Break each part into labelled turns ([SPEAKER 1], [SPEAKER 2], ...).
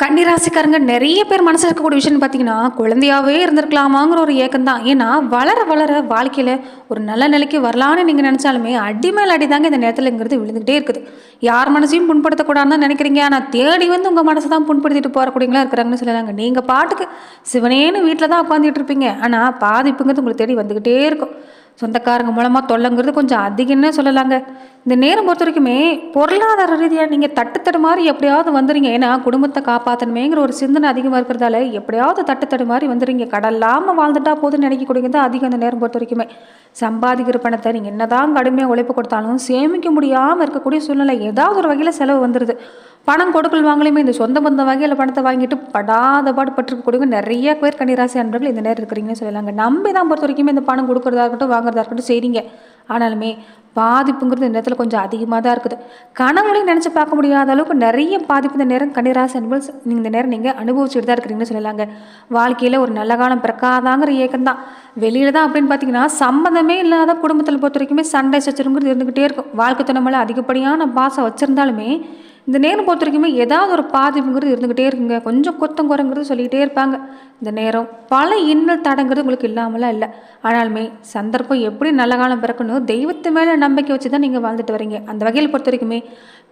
[SPEAKER 1] கன்னிராசிக்காரங்க நிறைய பேர் மனசில் இருக்கக்கூடிய விஷயம்னு பார்த்தீங்கன்னா குழந்தையாகவே இருந்திருக்கலாமாங்கிற ஒரு ஏக்கம் தான். ஏன்னா வளர வளர வாழ்க்கையில் ஒரு நல்ல நிலைக்கு வரலான்னு நீங்கள் நினச்சாலுமே அடி மேல் அடி தாங்க இந்த நேரத்தில்ங்கிறது விழுந்துகிட்டே இருக்குது. யார் மனசையும் புண்படுத்தக்கூடாதுன்னு தான் நினைக்கிறீங்க. ஆனால் தேடி வந்து உங்கள் மனசை தான் புண்படுத்திட்டு போகிறக்கூடியங்களா இருக்கிறாங்கன்னு சொல்லலாங்க. நீங்கள் பாட்டுக்கு சிவனேன்னு வீட்டில் தான் உட்காந்துட்டு இருப்பீங்க. ஆனால் பாதிப்புங்கிறது உங்களுக்கு தேடி வந்துக்கிட்டே இருக்கும். சொந்தக்காரங்க மூலமாக தொல்லைங்கிறது கொஞ்சம் அதிகம்னே சொல்லலாங்க. இந்த நேரம் பொறுத்த வரைக்குமே பொருளாதார ரீதியாக நீங்கள் தட்டுத்தடு மாதிரி எப்படியாவது வந்துடுங்க ஏன்னா குடும்பத்தை காப்பாற்றணுமேங்கிற ஒரு சிந்தனை அதிகமாக இருக்கிறதால எப்படியாவது தட்டுத்தடு மாதிரி வந்துடுங்க கடல்லாமல் வாழ்ந்துட்டா போதும்னு நினைக்கக்கூடியது தான் அதிகம் இந்த நேரம் பொறுத்த வரைக்குமே. சம்பாதிக்கிற பணத்தை நீங்கள் என்னதான் கடுமையாக உழைப்பு கொடுத்தாலும் சேமிக்க முடியாமல் இருக்கக்கூடிய சூழ்நிலை ஏதாவது ஒரு வகையில் செலவு வந்துடுது பணம் கொடுக்கல் வாங்கலையுமே இந்த சொந்த பந்த வகையில் பணத்தை வாங்கிட்டு படாத பாடு பட்டிருக்கக்கூடிய நிறைய பேர் கன்னிராசி அன்பர்கள் இந்த நேரம் இருக்கிறீங்கன்னு சொல்லலாங்க. நம்பி தான் பொறுத்த வரைக்குமே இந்த பணம் கொடுக்குறதா இருக்கட்டும் வாங்குறதா இருக்கட்டும் செய்றீங்க. ஆனாலுமே பாதிப்புங்கிறது இந்த நேரத்தில் கொஞ்சம் அதிகமாக தான் இருக்குது. கனவுலையும் நினச்சி பார்க்க முடியாத அளவுக்கு நிறைய பாதிப்பு இந்த நேரம் கன்னிராசி அன்பர்கள் நீங்கள் இந்த நேரம் நீங்கள் அனுபவிச்சுட்டு தான் இருக்கிறீங்கன்னு சொல்லலாங்க. வாழ்க்கையில் ஒரு நல்ல காலம் பிறக்காதாங்கிற ஏக்கம் தான். வெளியில் தான் அப்படின்னு பார்த்தீங்கன்னா சம்மந்தமே இல்லாத குடும்பத்தில் பொறுத்த வரைக்குமே சண்டை சச்சரவுங்கிறது இருந்துக்கிட்டே இருக்கும். வாழ்க்கை துணை மேலே அதிகப்படியான பாசம் வச்சுருந்தாலுமே இந்த நேரம் பொறுத்த வரைக்குமே ஏதாவது ஒரு பாதிப்புங்கிறது இருந்துக்கிட்டே இருக்குங்க. கொஞ்சம் கொத்தம் குறைங்கிறது சொல்லிக்கிட்டே இருப்பாங்க. இந்த நேரம் பல இன்னல் தடங்கிறது உங்களுக்கு இல்லாமலாம் இல்லை. ஆனாலுமே சந்தர்ப்பம் எப்படி நல்ல காலம் பிறக்கணும் தெய்வத்து மேலே நம்பிக்கை வச்சு தான் நீங்கள் வாழ்ந்துட்டு வரீங்க. அந்த வகையில் பொறுத்த வரைக்குமே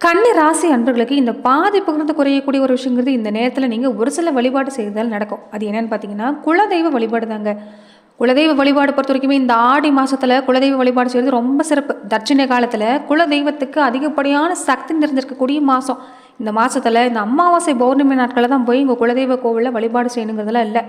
[SPEAKER 1] கன்னி ராசி அன்பர்களுக்கு இந்த பாதிப்புங்கிறது குறையக்கூடிய ஒரு விஷயங்கிறது இந்த நேரத்தில் நீங்கள் ஒரு சில வழிபாடு செய்தால் நடக்கும். அது என்னென்னு பார்த்தீங்கன்னா குலதெய்வ வழிபாடு தாங்க குலதெய்வ வழிபாடு பொறுத்த வரைக்குமே இந்த ஆடி மாதத்தில் குலதெய்வ வழிபாடு செய்கிறது ரொம்ப சிறப்பு. தட்சிண காலத்தில் குலதெய்வத்துக்கு அதிகப்படியான சக்தி நிறைஞ்சிருக்கக்கூடிய மாதம் இந்த மாதத்தில் இந்த அமாவாசை பௌர்ணமி நாட்களில் தான் போய் உங்கள் குலதெய்வ கோவிலில் வழிபாடு செய்யணுங்கிறதுலாம் இல்லை.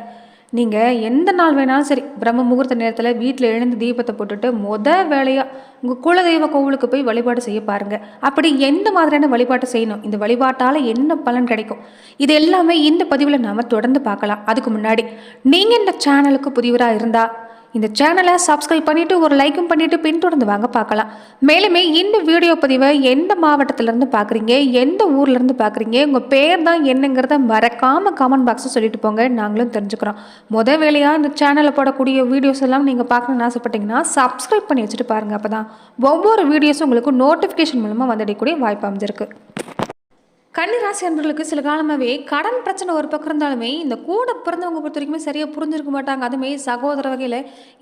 [SPEAKER 1] நீங்கள் எந்த நாள் வேணாலும் சரி பிரம்ம முகூர்த்த நேரத்தில் வீட்டில் எழுந்து தீபத்தை போட்டுட்டு மொத வேலையாக உங்கள் குலதெய்வ கோவிலுக்கு போய் வழிபாடு செய்ய பாருங்கள் அப்படி எந்த மாதிரியான வழிபாட்டை செய்யணும்? இந்த வழிபாட்டால் என்ன பலன் கிடைக்கும்? இது எல்லாமே இந்த பதிவில் நாம் தொடர்ந்து பார்க்கலாம். அதுக்கு முன்னாடி நீங்கள் இந்த சேனலுக்கு புதியவராக இருந்தால் இந்த சேனலை சப்ஸ்கிரைப் பண்ணிவிட்டு ஒரு லைக்கும் பண்ணிவிட்டு பின்தொடர்ந்து வாங்க பார்க்கலாம். மேலுமே இந்த வீடியோ பதிவை எந்த மாவட்டத்திலேருந்து பார்க்குறீங்க? எந்த ஊர்லேருந்து பார்க்குறீங்க? உங்கள் பேர் தான் என்னங்கிறத மறக்காமல் காமெண்ட் பாக்ஸில் சொல்லிட்டு போங்க. நாங்களும் தெரிஞ்சுக்கிறோம். முத வேலையாக இந்த சேனலில் போடக்கூடிய வீடியோஸ் எல்லாம் நீங்கள் பார்க்கணுன்னு ஆசைப்பட்டீங்கன்னா சப்ஸ்கிரைப் பண்ணி வச்சுட்டு பாருங்கள் அப்போ தான் ஒவ்வொரு வீடியோஸும் உங்களுக்கு நோட்டிஃபிகேஷன் மூலமாக வந்துடக்கூடிய வாய்ப்பு அமைஞ்சிருக்கு. கன்னிராசி அன்பர்களுக்கு சில காலமாகவே கடன் பிரச்சனை ஒரு பக்கம் இருந்தாலுமே இந்த கூட பிறந்தவங்க பொறுத்த வரைக்குமே சரியாக புரிஞ்சிருக்க மாட்டாங்க. அதுமே சகோதர வகையில்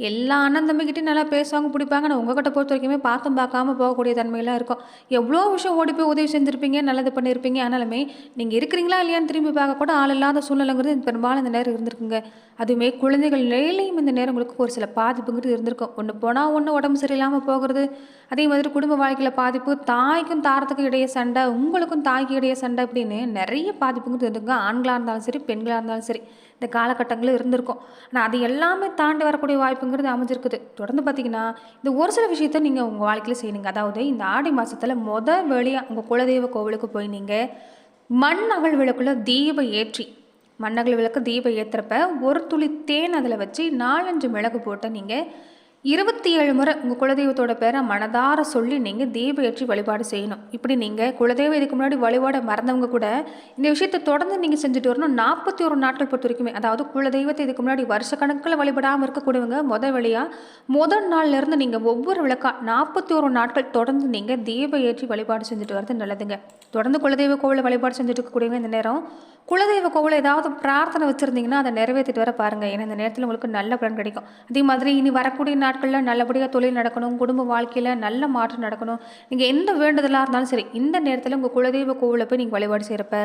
[SPEAKER 1] எல்லா அண்ணன் தம்பிக்கிட்டையும் நல்லா பேசுவாங்க பிடிப்பாங்க. ஆனால் உங்ககிட்ட பொறுத்த வரைக்குமே பார்த்தும் பார்க்காம போகக்கூடிய தன்மையெல்லாம் இருக்கும். எவ்வளோ விஷயம் ஓடி போய் உதவி செஞ்சுருப்பீங்க நல்லது பண்ணியிருப்பீங்க ஆனாலுமே நீங்கள் இருக்கிறீங்களா இல்லையான்னு திரும்பி பார்க்க கூட ஆள் இல்லாத சூழ்நிலைங்கிறது பெரும்பாலும் இந்த நேரம் இருந்திருக்குங்க. அதுவுமே குழந்தைகள் நிலையிலையும் இந்த நேரம் உங்களுக்கு ஒரு சில பாதிப்புங்கிறது இருந்திருக்கும். ஒன்று போனால் ஒன்று உடம்பு சரியில்லாமல் போகிறது. அதே மாதிரி குடும்ப வாழ்க்கையில் பாதிப்பு தாய்க்கும் தாரத்துக்கும் இடையே சண்டை உங்களுக்கும் தாய்க்கு இடையே சண்டை அப்படின்னு நிறைய பாதிப்புங்கிறது இருந்துங்க ஆண்களாக இருந்தாலும் சரி பெண்களாக இருந்தாலும் சரி இந்த காலகட்டங்களில் இருந்திருக்கும். ஆனால் அது எல்லாமே தாண்டி வரக்கூடிய வாய்ப்புங்கிறது அமைஞ்சிருக்குது. தொடர்ந்து பார்த்தீங்கன்னா இந்த ஒரு சில விஷயத்த நீங்கள் உங்கள் வாழ்க்கையில் செய்யணுங்க. அதாவது இந்த ஆடி மாதத்தில் மொதல் வழியாக உங்கள் குலதெய்வ கோவிலுக்கு போய் நீங்கள் மண் அகல் விளக்குள்ள தீபம் ஏற்றி மண்ணகல் விளக்கு தீபம் ஏற்றுறப்ப ஒரு துளி தேன் அதில் வச்சு நாலஞ்சு மிளகு போட்டு நீங்கள் இருபத்தி ஏழு முறை உங்கள் குலதெய்வத்தோட பேரை மனதார சொல்லி நீங்கள் தீபம் ஏற்றி வழிபாடு செய்யணும். இப்படி நீங்கள் குலதெய்வம் இதுக்கு முன்னாடி வழிபாட மறந்தவங்க கூட இந்த விஷயத்தை தொடர்ந்து நீங்கள் செஞ்சுட்டு வரணும். நாற்பத்தி ஒரு நாட்கள் பொறுத்த வரைக்குமே அதாவது குலதெய்வத்தை இதுக்கு முன்னாடி வருஷக்கணக்கில் வழிபடாமல் இருக்கக்கூடியவங்க முத வழியாக முதல் நாள்லேருந்து நீங்கள் ஒவ்வொரு விளக்கா நாற்பத்தி ஒரு நாட்கள் தொடர்ந்து நீங்கள் தீபம் ஏற்றி வழிபாடு செஞ்சுட்டு வரது நல்லதுங்க. தொடர்ந்து குலதெய்வ கோவிலை வழிபாடு செஞ்சுட்டு இருக்கக்கூடியவங்க இந்த நேரம். குலதெய்வ கோவில் ஏதாவது பிரார்த்தனை வச்சுருந்தீங்கன்னா அதை நிறைவேற்றிட்டு வர பாருங்கள் ஏன்னா இந்த நேரத்தில் உங்களுக்கு நல்ல பலன் கிடைக்கும். அதே மாதிரி இனி வரக்கூடிய நாட்களில் நல்லபடியாக தொழில் நடக்கணும் குடும்ப வாழ்க்கையில் நல்ல மாற்றம் நடக்கணும். நீங்கள் எந்த வேண்டுதலாக இருந்தாலும் சரி இந்த நேரத்தில் உங்கள் குலதெய்வ கோவிலில் போய் நீங்கள் வழிபாடு செய்கிறப்ப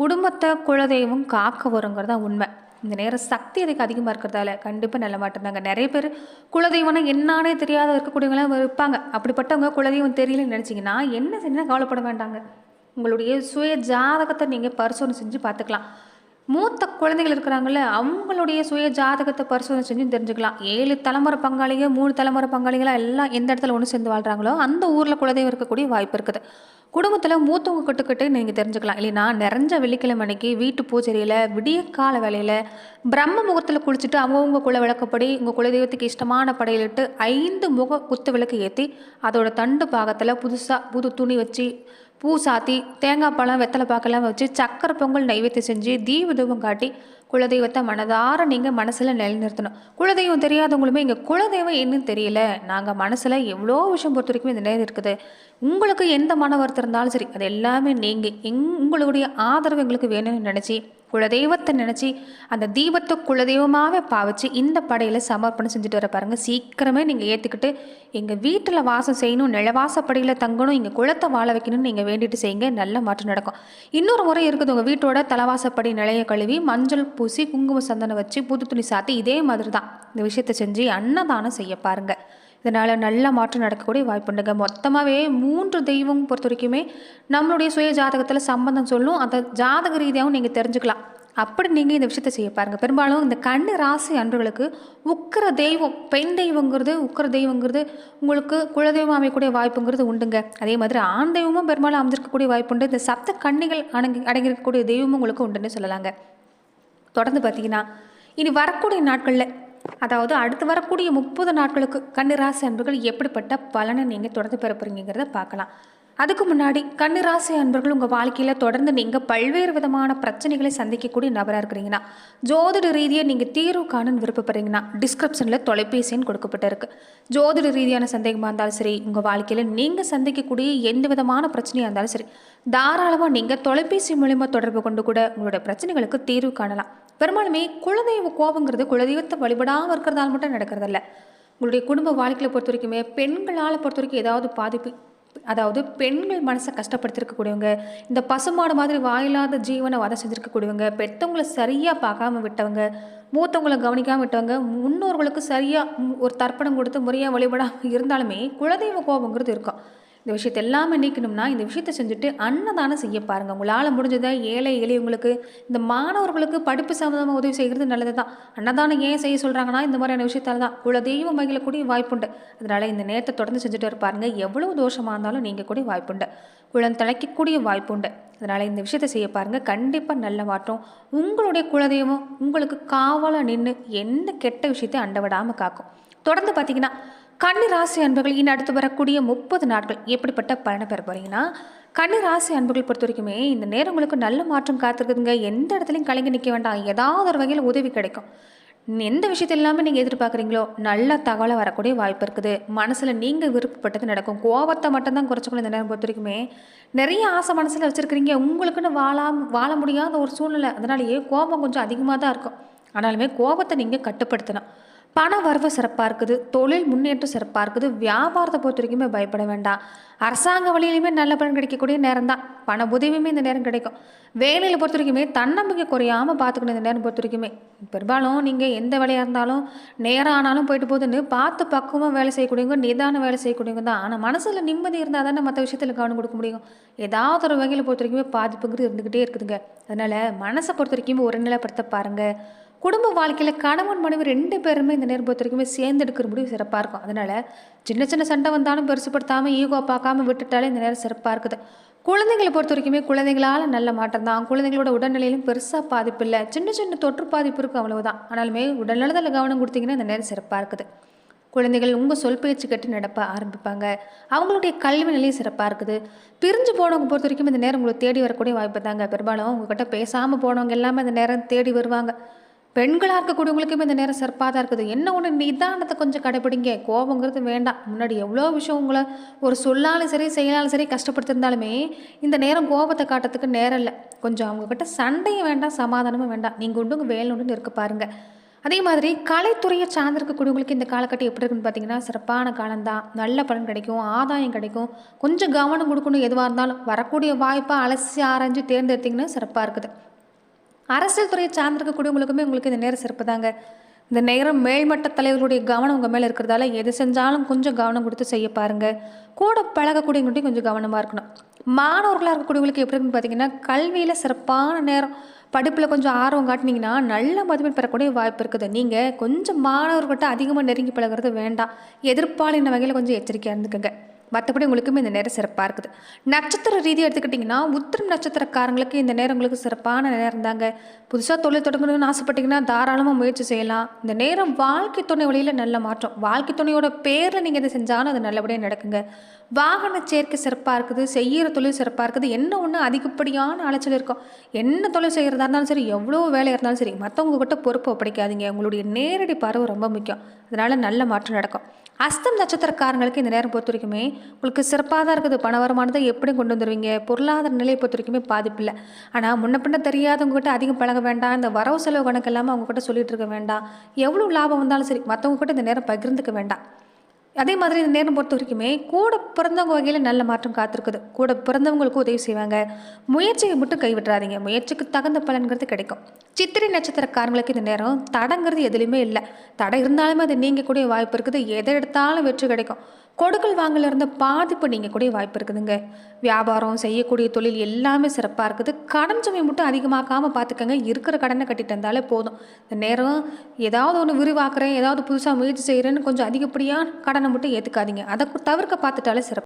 [SPEAKER 1] குடும்பத்தை குலதெய்வம் காக்க வருங்கிறது தான் உண்மை. இந்த நேரம் சக்தி அதுக்கு அதிகமாக இருக்கிறதால கண்டிப்பாக நல்ல மாற்றம் தாங்க. நிறைய பேர் குலதெய்வம்னா என்னானே தெரியாத இருக்கக்கூடியவங்களாம் இருப்பாங்க. அப்படிப்பட்டவங்க குலதெய்வம் தெரியலன்னு நினச்சிங்கன்னா என்ன செய்யணும் கவலைப்பட வேண்டாங்க. உங்களுடைய சுய ஜாதகத்தை நீங்கள் பரிசோதனை செஞ்சு பார்த்துக்கலாம். மூத்த குழந்தைகள் இருக்கிறாங்கல்ல அவங்களுடைய சுய ஜாதகத்தை பரிசோதனை செஞ்சு தெரிஞ்சுக்கலாம். ஏழு தலைமுறை பங்காளிங்க மூணு தலைமுறை பங்காளிகளாக எல்லாம் எந்த இடத்துல ஒன்று சேர்ந்து வாழ்கிறாங்களோ அந்த ஊரில் குலதெய்வம் இருக்கக்கூடிய வாய்ப்பு இருக்குது. குடும்பத்தில் மூத்தவங்க கிட்டக்கிட்ட நீங்கள் தெரிஞ்சுக்கலாம். இல்லைனா நிறைஞ்ச வெள்ளிக்கிழமை அன்னைக்கு வீட்டு பூஜையில் விடிய கால வேலையில் பிரம்ம முகத்தில் குளிச்சுட்டு அவங்கவுங்க குல விளக்கப்படி உங்கள் குலதெய்வத்துக்கு இஷ்டமான படையிலிட்டு ஐந்து முக குத்து விளக்கு ஏற்றி அதோட தண்டு பாகத்தில் புதுசாக புது துணி வச்சு பூ சாத்தி தேங்காய் பழம் வெத்தலை பாக்கெல்லாம் வச்சு சக்கரை பொங்கல் நைவேத்தியம் செஞ்சு தீபதூபம் காட்டி குலதெய்வத்தை மனதார நீங்கள் மனசில் நிலைநிறுத்தணும். குலதெய்வம் தெரியாதவங்களுமே இங்கே குலதெய்வம் என்னன்னு தெரியல. நாங்கள் மனசில் எவ்வளோ விஷயம் பொறுத்த வரைக்கும் இந்த நேரம் இருக்குது. உங்களுக்கு எந்த மன வருத்தம் இருந்தாலும் சரி அது எல்லாமே நீங்கள் எங் உங்களுடைய ஆதரவு எங்களுக்கு வேணும்னு நினச்சி குலதெய்வத்தை நினச்சி அந்த தீபத்தை குலதெய்வமாகவே பாவிச்சு இந்த படையில் சமர்ப்பணம் செஞ்சுட்டு வர பாருங்கள் சீக்கிரமே நீங்கள் ஏற்றுக்கிட்டு எங்கள் வீட்டில் வாசம் செய்யணும் நிலவாசப்படியில் தங்கணும் இங்கே குளத்தை வாழ வைக்கணும்னு நீங்கள் வேண்டிட்டு செய்யுங்க. நல்ல மாற்றம் நடக்கும். இன்னொரு முறை இருக்குது உங்கள் வீட்டோட தலைவாசப்படி நிலைய கழுவி மஞ்சள் பூசி குங்கும சந்தனம் வச்சு புது துணி சாத்தி இதே மாதிரி தான் இந்த விஷயத்தை செஞ்சு அன்னதானம் செய்ய பாருங்கள் இதனால் நல்ல மாற்றம் நடக்கக்கூடிய வாய்ப்புண்டுங்க மொத்தமாகவே மூன்று தெய்வம் பொறுத்த வரைக்குமே நம்மளுடைய சுய ஜாதகத்தில் சம்பந்தம் சொல்லும். அந்த ஜாதக ரீதியாகவும் நீங்கள் தெரிஞ்சுக்கலாம். அப்படி நீங்கள் இந்த விஷயத்தை செய்ய பாருங்கள் பெரும்பாலும் இந்த கண்ணு ராசி அன்பர்களுக்கு உக்கிர தெய்வம் பெண் தெய்வங்கிறது உக்கிர தெய்வங்கிறது உங்களுக்கு குலதெய்வம் அமையக்கூடிய வாய்ப்புங்கிறது உண்டுங்க. அதே மாதிரி ஆண் தெய்வமும் பெரும்பாலும் அமைஞ்சிருக்கக்கூடிய வாய்ப்பு உண்டு. இந்த சப்த கன்னிகள் அடங்கி அடங்கியிருக்கக்கூடிய தெய்வமும் உங்களுக்கு உண்டுன்னு சொல்லலாங்க. தொடர்ந்து பார்த்தீங்கன்னா இனி வரக்கூடிய நாட்களில் அதாவது அடுத்து வரக்கூடிய முப்பது நாட்களுக்கு கன்னிராசி அன்பர்கள் எப்படிப்பட்ட பலனை நீங்கள் தொடர்ந்து பெற பார்க்கலாம். அதுக்கு முன்னாடி கன்னிராசி அன்பர்கள் உங்கள் வாழ்க்கையில் தொடர்ந்து நீங்கள் பல்வேறு விதமான பிரச்சனைகளை சந்திக்கக்கூடிய நபராக இருக்கிறீங்கன்னா ஜோதிட ரீதியாக நீங்கள் தீர்வு காணுன்னு விருப்பப்படுறீங்கன்னா டிஸ்கிரிப்ஷனில் தொலைபேசின்னு கொடுக்கப்பட்டிருக்கு. ஜோதிட ரீதியான சந்தேகமாக இருந்தாலும் சரி உங்கள் வாழ்க்கையில் நீங்கள் சந்திக்கக்கூடிய எந்த விதமான பிரச்சனையாக இருந்தாலும் சரி தாராளமாக நீங்கள் தொலைபேசி மூலிமா தொடர்பு கொண்டு கூட உங்களோட பிரச்சனைகளுக்கு தீர்வு காணலாம். பெரும்பாலுமே குலதெய்வ கோபங்கிறது குலதெய்வத்தை வழிபடாமல் இருக்கிறதால மட்டும் நடக்கிறதில்ல. உங்களுடைய குடும்ப வாழ்க்கையில் பொறுத்த வரைக்குமே பெண்களால் பொறுத்த வரைக்கும் ஏதாவது பாதிப்பு அதாவது பெண்கள் மனசை கஷ்டப்படுத்திருக்கக்கூடியவங்க இந்த பசுமாடு மாதிரி வாயில்லாத ஜீவனை வதை செஞ்சுருக்கக்கூடியவங்க பெற்றவங்களை சரியாக பார்க்காம விட்டவங்க மூத்தவங்களை கவனிக்காமல் விட்டவங்க முன்னோர்களுக்கு சரியாக ஒரு தர்ப்பணம் கொடுத்து முறையாக வழிபடாமல் இருந்தாலுமே குலதெய்வ கோபங்கிறது இருக்கும். இந்த விஷயத்தை எல்லாமே நீக்கணும்னா இந்த விஷயத்தை செஞ்சுட்டு அன்னதானம் செய்ய பாருங்கள் உங்களால் முடிஞ்சதை ஏழை எளியவங்களுக்கு இந்த மாணவர்களுக்கு படிப்பு சம்மந்தமாக உதவி செய்கிறது நல்லது தான் அன்னதானம் ஏன் செய்ய சொல்கிறாங்கன்னா இந்த மாதிரியான விஷயத்தால் தான் குல தெய்வம் மகிழக்கூடிய வாய்ப்புண்டு. அதனால் இந்த நேரத்தை தொடர்ந்து செஞ்சுட்டு இருப்பாருங்க எவ்வளவு தோஷமாக இருந்தாலும் நீங்கள் கூட வாய்ப்புண்டு. குளம் தலைக்கக்கூடிய வாய்ப்புண்டு. அதனால் இந்த விஷயத்தை செய்ய பாருங்கள் கண்டிப்பாக நல்ல மாற்றம். உங்களுடைய குலதெய்வம் உங்களுக்கு காவலாக நின்று எந்த கெட்ட விஷயத்தை அண்டவிடாமல் காக்கும். தொடர்ந்து பார்த்தீங்கன்னா கன்னி ராசி அன்பர்கள் இனி அடுத்து வரக்கூடிய முப்பது நாட்கள் எப்படிப்பட்ட பலனை பெற போறீங்கன்னா கன்னி ராசி அன்புகள் பொறுத்த வரைக்குமே இந்த நேரம் உங்களுக்கு நல்ல மாற்றம் காத்திருக்குதுங்க. எந்த இடத்துலையும் கலங்கி நிற்க வேண்டாம். ஏதாவது ஒரு வகையில் உதவி கிடைக்கும். எந்த விஷயத்த இல்லாமல் நீங்கள் எதிர்பார்க்குறீங்களோ நல்ல தகவலை வரக்கூடிய வாய்ப்பு இருக்குது. மனசில் நீங்கள் விருப்பப்பட்டது நடக்கும். கோபத்தை மட்டும்தான் குறைச்சிக்கணும் இந்த நேரம் பொறுத்த வரைக்குமே. நிறைய ஆசை மனசில் வச்சுருக்கிறீங்க. உங்களுக்குன்னு வாழாம வாழ முடியாத ஒரு சூழ்நிலை. அதனாலேயே கோபம் கொஞ்சம் அதிகமாக தான் இருக்கும். ஆனாலுமே கோபத்தை நீங்கள் கட்டுப்படுத்தணும். பண வரவு சிறப்பாக இருக்குது தொழில் முன்னேற்றம் சிறப்பாக இருக்குது வியாபாரத்தை பொறுத்த வரைக்குமே பயப்பட வேண்டாம். அரசாங்க வழியிலையுமே நல்ல பலன் கிடைக்கக்கூடிய நேரம் தான். பண உதவியுமே இந்த நேரம் கிடைக்கும். வேலையில் பொறுத்த வரைக்குமே தன்னம்பிக்கை குறையாமல் பார்த்துக்கணும் இந்த நேரம் பொறுத்த வரைக்குமே. பெரும்பாலும் நீங்கள் எந்த வேலையாக இருந்தாலும் நேரம் ஆனாலும் போயிட்டு போகுதுன்னு பார்த்து பக்குவமாக வேலை செய்யக்கூடியவங்க நிதான வேலை செய்யக்கூடியவங்க தான். ஆனால் மனசில் நிம்மதி இருந்தால் தானே மற்ற விஷயத்தில் கவனம் கொடுக்க முடியும். ஏதாவது ஒரு வகையில் பொறுத்த வரைக்குமே பாதிப்புங்கிறது இருந்துக்கிட்டே இருக்குதுங்க. அதனால் மனசை பொறுத்த வரைக்குமே ஒரு நிலைப்படுத்த பாருங்கள் குடும்ப வாழ்க்கையில் கணவன் மனைவி ரெண்டு பேருமே இந்த நேரம் பொறுத்த வரைக்குமே சேர்ந்து எடுக்கிற முடிவு சிறப்பாக இருக்கும். அதனால் சின்ன சின்ன சண்டை வந்தாலும் பெருசுப்படுத்தாமல் ஈகோ பார்க்காம விட்டுட்டாலே இந்த நேரம் சிறப்பாக இருக்குது. குழந்தைங்களை பொறுத்த வரைக்குமே குழந்தைங்களால் நல்ல மாற்றம் தான். குழந்தைங்களோட உடல்நிலையிலும் பெருசாக பாதிப்பு இல்லை. சின்ன சின்ன தொற்று பாதிப்பு இருக்கும் அவ்வளவுதான். ஆனாலுமே உடல்நலத்தில் கவனம் கொடுத்தீங்கன்னா இந்த நேரம் சிறப்பாக இருக்குது. குழந்தைகள் உங்கள் சொல் பேச்சு கேட்டு நடப்ப ஆரம்பிப்பாங்க. அவங்களுடைய கல்வி நிலையும் சிறப்பாக இருக்குது. பிரிஞ்சு போனவங்க பொறுத்த வரைக்கும் இந்த நேரம் உங்களுக்கு தேடி வரக்கூடிய வாய்ப்பு தாங்க. பெரும்பாலும் உங்ககிட்ட பேசாமல் போனவங்க எல்லாமே இந்த நேரம் தேடி வருவாங்க. பெண்களாக இருக்கக்கூடியவங்களுக்குமே இந்த நேரம் சிறப்பாக தான் இருக்குது. என்ன ஒன்று நிதானத்தை கொஞ்சம் கடைப்பிடிங்க. கோபங்கிறது வேண்டாம். முன்னாடி எவ்வளோ விஷயம் உங்களை ஒரு சொல்லாலும் சரி செய்யலாலும் சரி கஷ்டப்படுத்திருந்தாலுமே இந்த நேரம் கோபத்தை காட்டுறதுக்கு நேரம் இல்லை. கொஞ்சம் அவங்கக்கிட்ட சண்டையும் வேண்டாம் சமாதானமும் வேண்டாம். நீங்கள் உண்டு உங்கள் வேலை உண்டுன்னு இருக்க பாருங்கள் அதே மாதிரி கலைத்துறையை சார்ந்திருக்கக்கூடியவங்களுக்கு இந்த காலகட்டம் எப்படி இருக்குன்னு பார்த்தீங்கன்னா சிறப்பான காலம்தான். நல்ல பலன் கிடைக்கும் ஆதாயம் கிடைக்கும். கொஞ்சம் கவனம் கொடுக்கணும் எதுவாக இருந்தாலும். வரக்கூடிய வாய்ப்பாக அலசி ஆராய்ஞ்சு தேர்ந்தெடுத்திங்கன்னா சிறப்பாக இருக்குது. அரசியல் துறையை சார்ந்திருக்கக்கூடியவங்களுக்குமே உங்களுக்கு இந்த நேரம் சிறப்பு தாங்க இந்த நேரம் மேல்மட்ட தலைவர்களுடைய கவனம் உங்கள் மேலே இருக்கிறதால எது செஞ்சாலும் கொஞ்சம் கவனம் கொடுத்து செய்ய பாருங்கள் கூட பழகக்கூடியவங்கள்ட்டையும் கொஞ்சம் கவனமாக இருக்கணும். மாணவர்களாக இருக்கக்கூடியவங்களுக்கு எப்படி இருக்குன்னு பார்த்தீங்கன்னா கல்வியில் சிறப்பான நேரம். படிப்பில் கொஞ்சம் ஆர்வம் காட்டினீங்கன்னா நல்ல மதிப்பெண் பெறக்கூடிய வாய்ப்பு இருக்குது. நீங்கள் கொஞ்சம் மாணவர்கிட்ட அதிகமாக நெருங்கி பழகிறது வேண்டாம். எதிர்ப்பாளின வகையில் கொஞ்சம் எச்சரிக்கையாக இருந்துக்கங்க. மற்றபடி உங்களுக்குமே இந்த நேரம் சிறப்பாக இருக்குது. நட்சத்திர ரீதியாக எடுத்துக்கிட்டிங்கன்னா உத்திரம் நட்சத்திரக்காரங்களுக்கு இந்த நேரம் உங்களுக்கு சிறப்பான நேரம் தாங்க புதுசாக தொழில் தொடங்கணும்னு ஆசைப்பட்டீங்கன்னா தாராளமாக முயற்சி செய்யலாம். இந்த நேரம் வாழ்க்கை துணை வழியில் நல்ல மாற்றம். வாழ்க்கை துணையோட பேரில் நீங்கள் இதை செஞ்சாலும் அது நல்லபடியாக நடக்குங்க. வாகன சேர்க்கை சிறப்பாக இருக்குது. செய்கிற தொழில் சிறப்பாக இருக்குது. என்ன ஒன்று அதிகப்படியான அலைச்சல் இருக்கும். என்ன தொழில் செய்கிறதா இருந்தாலும் சரி எவ்வளோ வேலை இருந்தாலும் சரி மற்றவங்க கிட்ட பொறுப்பு ஒப்படைக்காதீங்க. உங்களுடைய நேரடி பார்வை ரொம்ப முக்கியம். அதனால் நல்ல மாற்றம் நடக்கும். அஸ்தம் நட்சத்திரக்காரங்களுக்கு இந்த நேரம் பொறுத்த வரைக்குமே உங்களுக்கு சிறப்பாக தான் இருக்குது. பண வருமானத்தை எப்படி கொண்டு வந்துடுவீங்க பொருளாதார நிலையை பொறுத்த வரைக்குமே பாதிப்பில்லை ஆனால் முன்ன பின்ன தெரியாதவங்ககிட்ட அதிகம் பழக வேண்டாம். இந்த வரவு செலவு கணக்கு இல்லாமல் அவங்க சொல்லிகிட்டு இருக்க வேண்டாம். எவ்வளோ லாபம் வந்தாலும் சரி மற்றவங்க கிட்ட இந்த நேரம் பகிர்ந்துக்க வேண்டாம். அதே மாதிரி இந்த நேரம் பொறுத்த வரைக்குமே கூட பிறந்தவங்க வகையில் நல்ல மாற்றம் காத்திருக்குது. கூட பிறந்தவங்களுக்கு உதவி செய்வாங்க. முயற்சியை மட்டும் கைவிட்டுறாதீங்க. முயற்சிக்கு தகுந்த பலன்கிறது கிடைக்கும். சித்திரை நட்சத்திரக்காரங்களுக்கு இந்த நேரம் தடங்கிறது எதுலையுமே இல்லை. தடை இருந்தாலுமே அது நீங்கக்கூடிய வாய்ப்பு இருக்குது. எதை எடுத்தாலும் வெற்றி கிடைக்கும். கொடுக்கல் வாங்கல இருந்த பாதிப்பு நீங்கக்கூடிய வாய்ப்பு இருக்குதுங்க. வியாபாரம் செய்யக்கூடிய தொழில் எல்லாமே சிறப்பாக இருக்குது. கடன் சுமை மட்டும் அதிகமாக்காமல் பார்த்துக்கங்க இருக்கிற கடனை கட்டிட்டு இருந்தாலே போதும். இந்த நேரம் ஏதாவது ஒன்று விரிவாக்குறேன் ஏதாவது புதுசாக முயற்சி செய்கிறேன்னு கொஞ்சம் அதிகப்படியாக கடனை மட்டும் ஏற்றுக்காதீங்க அதை தவிர்க்க பார்த்துட்டாலே சிறப்பு.